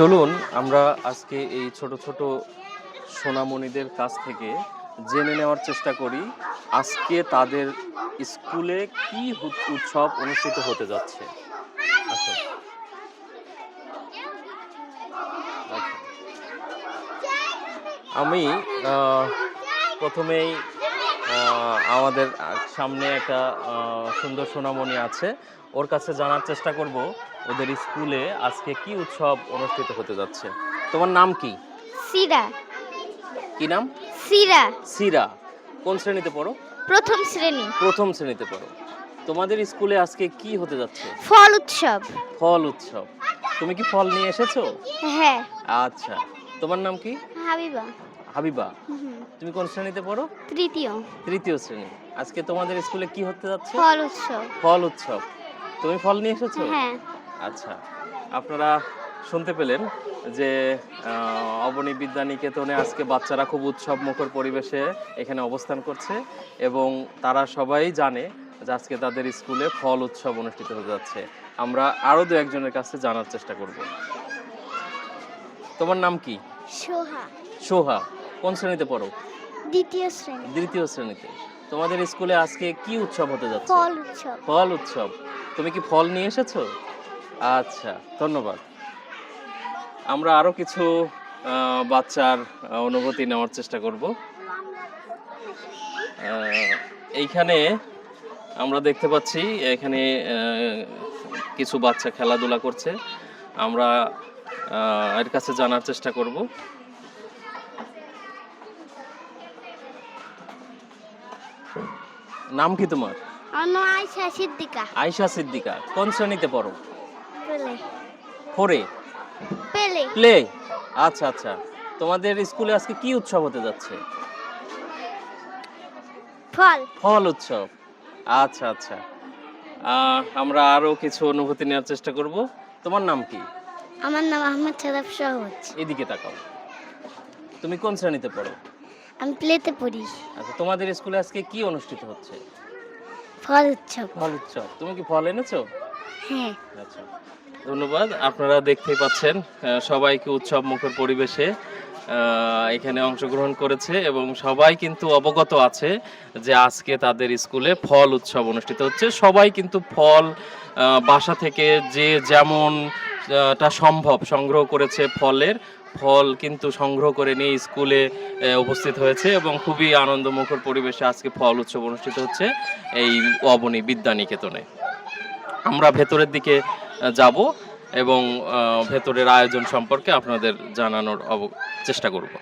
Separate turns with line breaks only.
চলুন, আমরা আজকে এই ছোট ছোট সোনামণিদের কাছ থেকে জেনে নেওয়ার চেষ্টা করি, আজকে তাদের স্কুলে কি উৎসব অনুষ্ঠিত হতে যাচ্ছে আচ্ছা। আমি প্রথমেই আমাদের সামনে একটা সুন্দর সোনামণি আছে। ওর কাছে জানার চেষ্টা করব ওদের স্কুলে আজকে কি উৎসব অনুষ্ঠিত হতে যাচ্ছে। তোমার নাম কি?
সিরা।
কি নাম?
সিরা।
সিরা। কোন শ্রেণীতে পড়ো?
প্রথম শ্রেণি।
প্রথম শ্রেণীতে পড়ো। তোমাদের স্কুলে আজকে কি হতে যাচ্ছে?
ফল উৎসব।
ফল উৎসব। তুমি কি ফল নিয়ে এসেছ?
হ্যাঁ।
আচ্ছা। তোমার নাম কি?
হাবিবা।
হাবিবা তুমি কোন শ্রেণীতে পড়ো?
তৃতীয়।
তৃতীয় শ্রেণি। আজকে তোমাদের স্কুলে কি হতে যাচ্ছে?
ফল উৎসব।
ফল উৎসব। তুমি ফল নিয়ে এসেছ?
হ্যাঁ।
আচ্ছা। আপনারা শুনতে পেলেন যে অবনী বিদ্যানিকেতনে আজকে বাচ্চারা খুব উৎসব মুখর পরিবেশে এখানে অবস্থান করছে এবং তারা সবাই জানে যে আজকে তাদের স্কুলে ফল উৎসব অনুষ্ঠিত হতে যাচ্ছে। আমরা আরও দু একজনের কাছে জানার চেষ্টা করব। তোমার নাম কি?
সোহা।
সোহা। কোন শ্রেণীতে পড়ো?
দ্বিতীয় শ্রেণি।
দ্বিতীয় শ্রেণীতে। তোমাদের স্কুলে আজকে কি উৎসব হতে যাচ্ছে?
ফল উৎসব।
ফল উৎসব। তুমি কি ফল নিয়ে এসেছ? আচ্ছা ধন্যবাদ। আমরা আরও কিছু বাচ্চার অনুভূতি নেওয়ার চেষ্টা করব। এইখানে আমরা দেখতে পাচ্ছি এখানে কিছু বাচ্চা খেলাধুলা করছে। আমরা আহ, এর কাছে জানার চেষ্টা করব। নাম কি তোমার?
আয়সা সিদ্দিকা।
আয়শা সিদ্দিকা। কোন শ্রেণীতে পড়ো?
পেলে
ফোরে
পেলে
প্লে আচ্ছা আচ্ছা। তোমাদের স্কুলে আজকে কি উৎসব হতে যাচ্ছে?
ফল।
ফল উৎসব। আচ্ছা আচ্ছা। আমরা আরও কিছু অনুভূতি নেওয়ার চেষ্টা করব। তোমার নাম কি?
আমার নাম আহমেদ সাদাব সহজ।
এদিকে তাকাও। তুমি কোন শ্রেণীতে পড়ো?
আমি প্লেতে পড়ি।
আচ্ছা তোমাদের স্কুলে আজকে কি অনুষ্ঠিত হচ্ছে?
ফল উৎসব।
ফল উৎসব। তুমি কি ফল এনেছো?
হ্যাঁ।
আচ্ছা ধন্যবাদ। আপনারা দেখতেই পাচ্ছেন সবাইকে উৎসব মুখর পরিবেশে এখানে অংশগ্রহণ করেছে এবং সবাই কিন্তু অবগত আছে যে আজকে তাদের স্কুলে ফল উৎসব অনুষ্ঠিত হচ্ছে। সবাই কিন্তু ফল বাসা থেকে যে যেমন টা সম্ভব সংগ্রহ করেছে ফলের ফল কিন্তু সংগ্রহ করে নিয়ে স্কুলে উপস্থিত হয়েছে এবং খুবই আনন্দমুখর পরিবেশে আজকে ফল উৎসব অনুষ্ঠিত হচ্ছে এই অবনী বিদ্যানিকেতনে। আমরা ভেতরের দিকে যাব এবং ভেতরের আয়োজন সম্পর্কে আপনাদের জানানোর চেষ্টা করব।